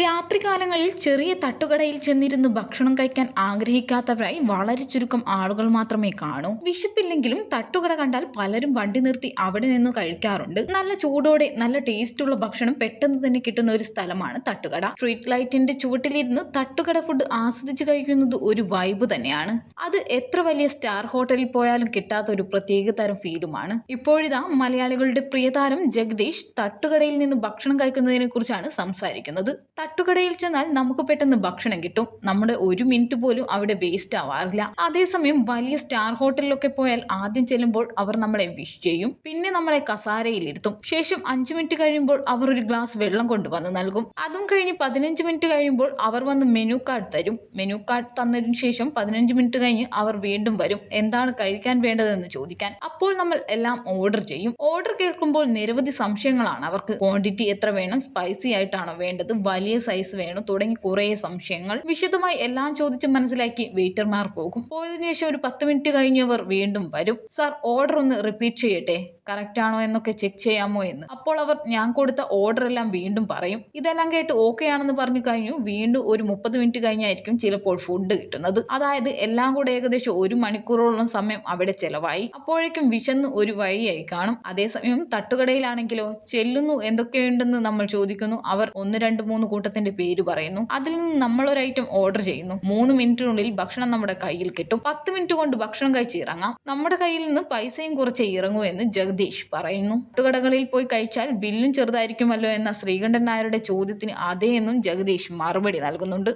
രാത്രികാലങ്ങളിൽ ചെറിയ തട്ടുകടയിൽ ചെന്നിരുന്ന് ഭക്ഷണം കഴിക്കാൻ ആഗ്രഹിക്കാത്തവരായി വളരെ ചുരുക്കം ആളുകൾ മാത്രമേ കാണൂ. വിശപ്പില്ലെങ്കിലും തട്ടുകട കണ്ടാൽ പലരും വണ്ടി നിർത്തി അവിടെ നിന്ന് കഴിക്കാറുണ്ട്. നല്ല ചൂടോടെ നല്ല ടേസ്റ്റുള്ള ഭക്ഷണം പെട്ടെന്ന് തന്നെ കിട്ടുന്ന ഒരു സ്ഥലമാണ് തട്ടുകട. സ്ട്രീറ്റ് ലൈറ്റിന്റെ ചുവട്ടിലിരുന്ന് തട്ടുകട ഫുഡ് ആസ്വദിച്ച് കഴിക്കുന്നത് ഒരു വൈബ് തന്നെയാണ്. അത് എത്ര വലിയ സ്റ്റാർ ഹോട്ടലിൽ പോയാലും കിട്ടാത്ത ഒരു പ്രത്യേക തരം ഫീലുമാണ് ഇപ്പോഴിതാ മലയാളികളുടെ പ്രിയതാരം ജഗദീഷ് തട്ടുകടയിൽ നിന്ന് ഭക്ഷണം കഴിക്കുന്നതിനെ കുറിച്ചാണ് സംസാരിക്കുന്നത്. തട്ടുകടയിൽ ചെന്നാൽ നമുക്ക് പെട്ടെന്ന് ഭക്ഷണം കിട്ടും. നമ്മുടെ ഒരു മിനിറ്റ് പോലും അവിടെ വേസ്റ്റ് ആവാറില്ല. അതേസമയം വലിയ സ്റ്റാർ ഹോട്ടലിലൊക്കെ പോയാൽ ആദ്യം ചെല്ലുമ്പോൾ അവർ നമ്മളെ വിഷ് ചെയ്യും. പിന്നെ നമ്മളെ കസാരയിലിരുത്തും ശേഷം അഞ്ചു മിനിറ്റ് കഴിയുമ്പോൾ അവർ ഒരു ഗ്ലാസ് വെള്ളം കൊണ്ടുവന്ന് നൽകും. അതും കഴിഞ്ഞ് പതിനഞ്ച് മിനിറ്റ് കഴിയുമ്പോൾ അവർ വന്ന് മെനു കാർഡ് തരും. മെനു കാർഡ് തന്നതിന് ശേഷം പതിനഞ്ച് മിനിറ്റ് കഴിഞ്ഞ് അവർ വീണ്ടും വരും. എന്താണ് കഴിക്കാൻ വേണ്ടതെന്ന് ചോദിക്കാൻ. അപ്പോൾ നമ്മൾ എല്ലാം ഓർഡർ ചെയ്യും. ഓർഡർ കേൾക്കുമ്പോൾ നിരവധി സംശയങ്ങളാണ് അവർക്ക്. ക്വാണ്ടിറ്റി എത്ര വേണം? സ്പൈസി ആയിട്ടാണോ വേണ്ടത്? വലിയ സൈസ് വേണം. തുടങ്ങി കുറേ സംശയങ്ങൾ. വിശദമായി എല്ലാം ചോദിച്ച് മനസ്സിലാക്കി വെയിറ്റർമാർ പോകും. പോയതിനു ശേഷം ഒരു പത്ത് മിനിറ്റ് കഴിഞ്ഞവർ വീണ്ടും വരും. സാർ ഓർഡർ ഒന്ന് റിപ്പീറ്റ് ചെയ്യട്ടെ? കറക്റ്റ് ആണോ എന്നൊക്കെ ചെക്ക് ചെയ്യാമോ എന്ന്. അപ്പോൾ അവർ ഞാൻ കൊടുത്ത ഓർഡർ എല്ലാം വീണ്ടും പറയും. ഇതെല്ലാം കേട്ട് ഓക്കെ ആണെന്ന് പറഞ്ഞു കഴിഞ്ഞു. വീണ്ടും ഒരു മുപ്പത് മിനിറ്റ് കഴിഞ്ഞായിരിക്കും ചിലപ്പോൾ ഫുഡ് കിട്ടുന്നത്. അതായത് എല്ലാം കൂടെ ഏകദേശം ഒരു മണിക്കൂറോളം സമയം അവിടെ ചെലവായി. അപ്പോഴേക്കും വിശന്ന് ഒരു വഴിയായി കാണും. അതേസമയം തട്ടുകടയിലാണെങ്കിലോ ചെല്ലുന്നു എന്തൊക്കെയുണ്ടെന്ന് നമ്മൾ ചോദിക്കുന്നു. അവർ ഒന്ന് രണ്ട് മൂന്ന് കൂട്ടത്തിന്റെ പേര് പറയുന്നു. അതിൽ നിന്ന് നമ്മൾ ഒരു ഐറ്റം ഓർഡർ ചെയ്യുന്നു. മൂന്ന് മിനിറ്റിനുള്ളിൽ ഭക്ഷണം നമ്മുടെ കയ്യിൽ കിട്ടും. പത്ത് മിനിറ്റ് കൊണ്ട് ഭക്ഷണം കഴിച്ച് ഇറങ്ങാം. നമ്മുടെ കയ്യിൽ നിന്ന് പൈസയും കുറച്ച് ഇറങ്ങൂ എന്ന് ജഗദീഷ് പറയുന്നു. കടകളിൽ പോയി കഴിച്ചാൽ ബില്ലും ചെറുതായിരിക്കുമല്ലോ എന്ന ശ്രീകണ്ഠൻ നായരുടെ ചോദ്യത്തിന് അതേ എന്നും ജഗദീഷ് മറുപടി നൽകുന്നുണ്ട്.